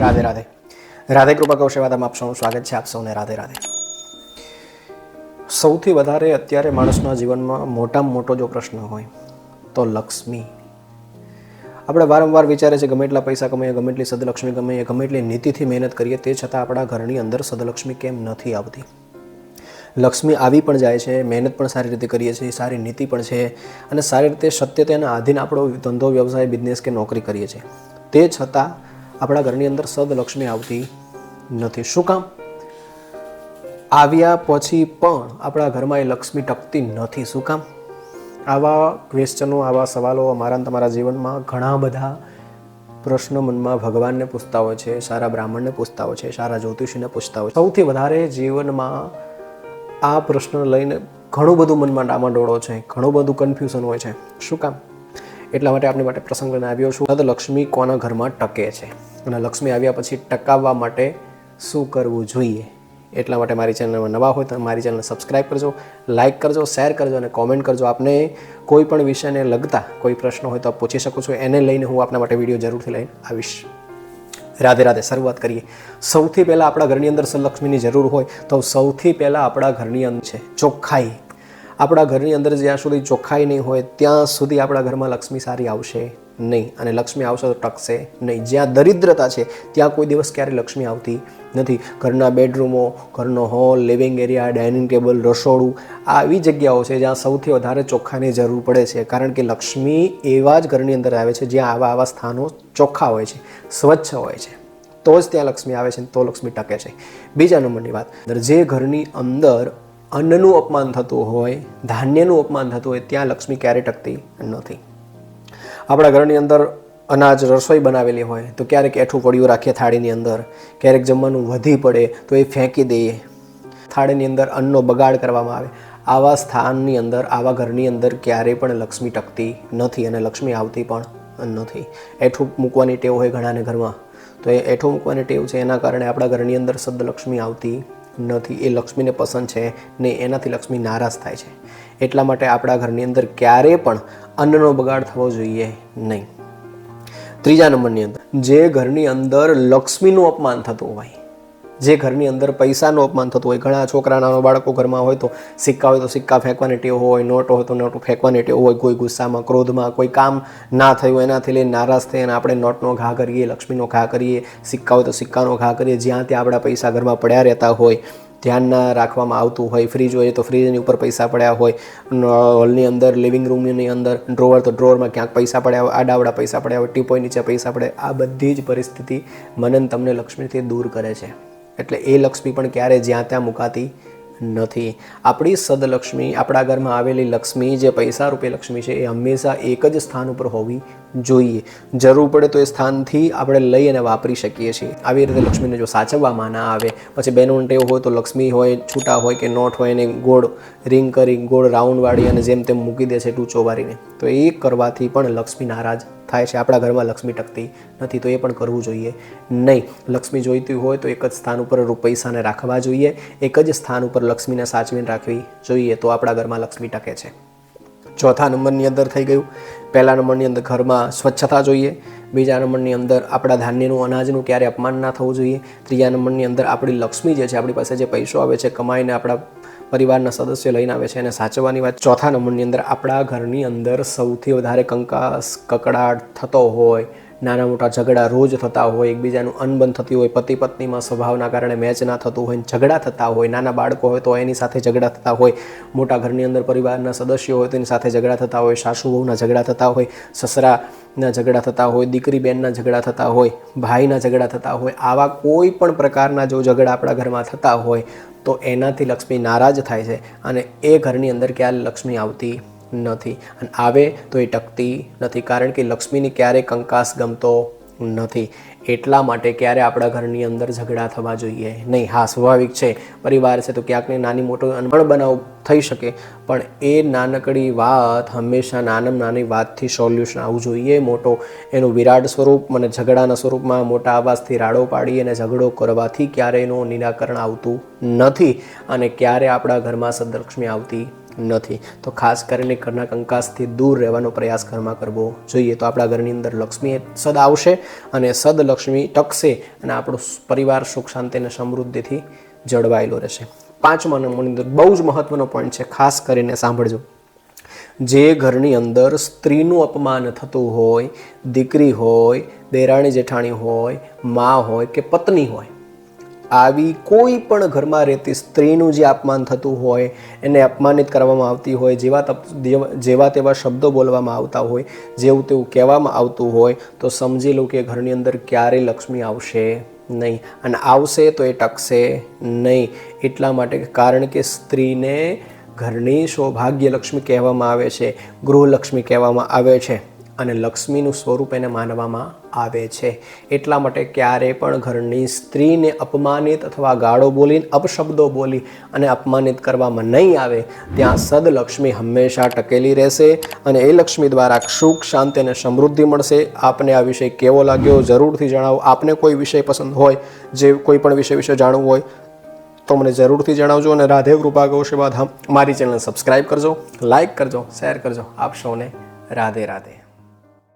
રાધે રાધે. રાધે કૃપા કૌ સેવાદામાં આપ સૌનું સ્વાગત છે. આપ સૌને રાધે રાધે. સૌથી વધારે અત્યારે માણસના જીવનમાં મોટામાં મોટો જો પ્રશ્ન હોય, તો લક્ષ્મી. આપણે વારંવાર વિચારે છે, ગમે એટલા પૈસા કમાઈએ, ગમે એટલી સદલક્ષ્મી કમાઈએ, ગમે એટલી નીતિથી મહેનત કરીએ, તે છતાં આપણા ઘરની અંદર સદલક્ષ્મી કેમ નથી આવતી? લક્ષ્મી આવી પણ જાય છે, મહેનત પણ સારી રીતે કરીએ છીએ, સારી નીતિ પણ છે, અને સારી રીતે સત્ય તેના આધીન આપણો ધંધો, વ્યવસાય બિઝનેસ કે નોકરી કરીએ છીએ. તે છતાં આપણા ઘરની અંદર સદલક્ષ્મી આવતી નથી. શું કામ? આવ્યા પછી પણ આપણા ઘરમાં એ લક્ષ્મી ટકતી નથી. શું કામ? આવા ક્વેશ્ચનો આવા સવાલો અમારા તમારા જીવનમાં ઘણા બધા પ્રશ્નો મનમાં ભગવાનને પૂછતા હોય છે, સારા બ્રાહ્મણને પૂછતા હોય છે, સારા જ્યોતિષીને પૂછતા હોય છે. સૌથી વધારે જીવનમાં આ પ્રશ્ન લઈને ઘણું બધું મનમાં ડામાડોળો છે, ઘણું બધું કન્ફ્યુઝન હોય છે. શું કામ? એટલા માટે આપણી માટે પ્રસંગ લઈને આવ્યો છું. તો લક્ષ્મી કોના ઘરમાં ટકે છે? અને લક્ષ્મી આવ્યા પછી ટકાવવા માટે શું કરવું જોઈએ? એટલા માટે મારી ચેનલમાં નવા હોય તો મારી ચેનલને સબસ્ક્રાઈબ કરજો, લાઇક કરજો, શેર કરજો અને કોમેન્ટ કરજો. આપને કોઈ પણ વિષયને લગતા કોઈ પ્રશ્ન હોય તો આપ પૂછી શકો છો. એને લઈને હું આપના માટે વીડિયો જરૂરથી લઈને આવીશ. રાધે રાધે શરૂઆત કરીએ. સૌથી પહેલાં આપણા ઘરની અંદર સલક્ષ્મીની જરૂર હોય તો સૌથી પહેલાં આપણા ઘરની અંદર છે ચોખ્ખાઈ. આપણા ઘરની અંદર જ્યાં સુધી ચોખ્ખાઈ નહીં હોય, ત્યાં સુધી આપણા ઘરમાં લક્ષ્મી સારી આવશે નહીં. અને લક્ષ્મી આવશે તો ટકશે નહીં. જ્યાં દરિદ્રતા છે, ત્યાં કોઈ દિવસ ક્યારેય લક્ષ્મી આવતી નથી. ઘરના બેડરૂમો, ઘરનો hall, living area, dining table, રસોડું આ એવી જગ્યાઓ છે જ્યાં સૌથી વધારે ચોખ્ખાની જરૂર પડે છે. કારણ કે લક્ષ્મી એવા જ ઘરની અંદર આવે છે જ્યાં આવા આવા સ્થાનો ચોખ્ખા હોય છે, સ્વચ્છ હોય છે. તો જ ત્યાં લક્ષ્મી આવે છે તો લક્ષ્મી ટકે છે. બીજા નંબરની વાત. જે ઘરની અંદર અન્નનું અપમાન થતું હોય, ધાન્યનું અપમાન થતું હોય, ત્યાં લક્ષ્મી ક્યારે ટકતી નથી. આપણા ઘરની અંદર અનાજ રસોઈ બનાવેલી હોય, તો ક્યારેક એઠું પડ્યું રાખીએ થાળીની અંદર, ક્યારેક જમવાનું વધી પડે, તો એ ફેંકી દઈએ. થાળીની અંદર અન્નનો બગાડ કરવામાં આવે. આવા સ્થાનની અંદર, આવા ઘરની અંદર ક્યારેય પણ લક્ષ્મી ટકતી નથી અને લક્ષ્મી આવતી પણ નથી. એઠું મૂકવાની ટેવ હોય ઘણાને ઘરમાં, તો એ એઠું મૂકવાની ટેવ છે, એના કારણે આપણા ઘરની અંદર સદલક્ષ્મી આવતી નથી. એ લક્ષ્મીને પસંદ છે ને એનાથી લક્ષ્મી નારાજ થાય છે. એટલા માટે આપણા ઘરની અંદર ક્યારેય પણ અન્નનો બગાડ થવો જોઈએ નહીં. ત્રીજા નંબરની અંદર, જે ઘરની અંદર લક્ષ્મીનું અપમાન થતું હોય જે ઘરની અંદર પૈસાનું અપમાન થતું હોય, ઘણા છોકરા, નાના બાળકો ઘરમાં હોય તો સિક્કા હોય તો સિક્કા ફેંકવાની ટેવ હોય, નોટ હોય તો નોટ ફેંકવાની ટેવ હોય, કોઈ ગુસ્સામાં, ક્રોધમાં, કોઈ કામ ના થયું એનાથી લઈને નારાજ થઈ અને આપણે નોટનો ઘા કરીએ, લક્ષ્મીનો ઘા કરીએ, સિક્કા હોય તો સિક્કાનો ઘા કરીએ, જ્યાં ત્યાં આપણા પૈસા ઘરમાં પડ્યા રહેતા હોય, ધ્યાન ના રાખવામાં આવતું હોય, ફ્રીજ હોય તો ફ્રીજની ઉપર પૈસા પડ્યા હોય હોલની અંદર, લિવિંગ રૂમની અંદર, ડ્રોવર તો ડ્રોવરમાં ક્યાંક પૈસા પડ્યા હોય આડાવડા પૈસા પડ્યા હોય, ટીપોય નીચે પૈસા પડે આ બધી જ પરિસ્થિતિ મનન તમને લક્ષ્મીથી દૂર કરે છે. એટલે એ લક્ષ્મી પણ ક્યારે જ્યાં ત્યાં મુકાતી નથી. આપણી સદલક્ષ્મી, આપણા ઘરમાં આવેલી લક્ષ્મી, જે પૈસા રૂપે લક્ષ્મી છે, એ હંમેશા એક જ સ્થાન ઉપર હોવી જોઈએ. જરૂર પડે તો એ સ્થાનથી આપણે લઈ અને વાપરી શકીએ છીએ. આવી રીતે લક્ષ્મીને જો સાચવવામાં ના આવે, પછી બેનોન ટેવ હોય તો લક્ષ્મી હોય, છૂટા હોય કે નોટ હોય, એને ગોળ રિંગ કરી, ગોળ રાઉન્ડ વાળી અને જેમ તેમ મૂકી દે છે ટૂંચો વાળીને. તો એ કરવાથી પણ લક્ષ્મી નારાજ થાય છે, આપણા ઘરમાં લક્ષ્મી ટકતી નથી, તો એ પણ કરવું જોઈએ. નહીં, લક્ષ્મી જોઈતી હોય તો એક જ સ્થાન ઉપર પૈસાને રાખવા જોઈએ. એક જ સ્થાન ઉપર લક્ષ્મીને સાચવીને રાખવી જોઈએ તો આપણા ઘરમાં લક્ષ્મી ટકે છે. ચોથા નંબરની અંદર થઈ ગયું. પહેલા નંબરની અંદર ઘરમાં સ્વચ્છતા જોઈએ. બીજા નંબરની અંદર આપણા ધાન્યનું અનાજનું ક્યારે અપમાન ના થવું જોઈએ. ત્રીજા નંબરની અંદર આપણી લક્ષ્મી જે છે, આપણી પાસે જે પૈસો આવે છે, કમાઈને આપણા પરિવારના સદસ્ય લઈને આવે છે એને સાચવવાની વાત ચોથા નંબરની અંદર આપણા ઘરની અંદર સૌથી વધારે કંકાસ, કકડાટ થતો હોય નાના મોટા ઝઘડા રોજ થતા હોય, એકબીજાનું અનબન થતી હોય પતિ પત્નીમાં સ્વભાવના કારણે મેચ ના થતું હોય ઝઘડા થતા હોય, નાના બાળકો હોય તો એની સાથે ઝઘડા થતા હોય, મોટા ઘરની અંદર પરિવારના સદસ્યો હોય તો એની સાથે ઝઘડા થતા હોય, સાસુ બહુના ઝઘડા થતા હોય, સસરાના ઝઘડા થતા હોય, દીકરી બહેનના ઝઘડા થતા હોય, ભાઈના ઝઘડા થતા હોય, આવા કોઈ પણ પ્રકારના જો ઝઘડા આપણા ઘરમાં થતા હોય તો એનાથી લક્ષ્મી નારાજ થાય છે અને એ ઘરની અંદર ક્યારે લક્ષ્મી આવતી નથી. અને આવે તો એ ટકતી નથી. કારણ કે લક્ષ્મીને ક્યારેય કંકાસ ગમતો નથી. એટલા માટે ક્યારે આપણા ઘરની અંદર ઝઘડા થવા જોઈએ? નહીં, હા, સ્વાભાવિક છે. પરિવાર છે તો ક્યાંકને નાની મોટો અનપણ બનાવ થઈ શકે. પણ એ નાનકડી વાત હંમેશા નાનમ નાની વાતથી સોલ્યુશન આવવું જોઈએ. મોટો એનું વિરાટ સ્વરૂપ મને ઝઘડાના સ્વરૂપમાં મોટા અવાજથી રાડો પાડી અને ઝઘડો કરવાથી ક્યારે એનું નિરાકરણ આવતું નથી. અને ક્યારે આપણા ઘરમાં સદલક્ષ્મી આવતી નથી. તો ખાસ કરીને ઘરના કંકાસથી દૂર રહેવાનો પ્રયાસ ઘરમાં કરવો જોઈએ. તો આપણા ઘરની અંદર લક્ષ્મી સદ આવશે અને સદ લક્ષ્મી ટકશે અને આપણો પરિવાર સુખ શાંતિ અને સમૃદ્ધિથી જળવાયેલો રહેશે. પાંચમા નંબરની અંદર બહુ જ મહત્વનો પોઈન્ટ છે. ખાસ કરીને સાંભળજો. જે ઘરની અંદર સ્ત્રીનું અપમાન થતું હોય, દીકરી હોય, દેરાણી જેઠાણી હોય, મા હોય કે પત્ની હોય આવી કોઈ પણ ઘરમાં રહેતી સ્ત્રીનું જે અપમાન થતું હોય, એને અપમાનિત કરવામાં આવતી હોય, જેવા જેવા- તેવા શબ્દો બોલવામાં આવતા હોય, જેવું તેવું કહેવામાં આવતું હોય, તો સમજી લો કે ઘરની અંદર ક્યારેય લક્ષ્મી આવશે નહીં. અને આવશે તો એ ટકશે નહીં. એટલા માટે કારણ કે સ્ત્રીને ઘરની સૌભાગ્ય લક્ષ્મી કહેવામાં આવે છે, ગૃહલક્ષ્મી કહેવામાં આવે છે. અને લક્ષ્મીનું સ્વરૂપ એને માનવામાં આવે છે. એટલા માટે ક્યારે પણ ઘરની સ્ત્રીને અપમાનિત અથવા ગાળો બોલીને અપશબ્દો બોલી અને અપમાનિત કરવામાં નહીં આવે, ત્યાં સદલક્ષ્મી હંમેશા ટકેલી રહેશે અને એ લક્ષ્મી દ્વારા સુખ, શાંતિ અને સમૃદ્ધિ મળશે. આપને આ વિષય કેવો લાગ્યો જરૂરથી જણાવો. આપને કોઈ વિષય પસંદ હોય, જે કોઈ પણ વિષય વિશે જાણવું હોય, તો મને જરૂરથી જણાવજો અને રાધે કૃપા ગૌશેવા ધામ મારી ચેનલ સબસ્ક્રાઈબ કરજો લાઈક કરજો, શેર કરજો. આપ સૌને રાધે રાધે.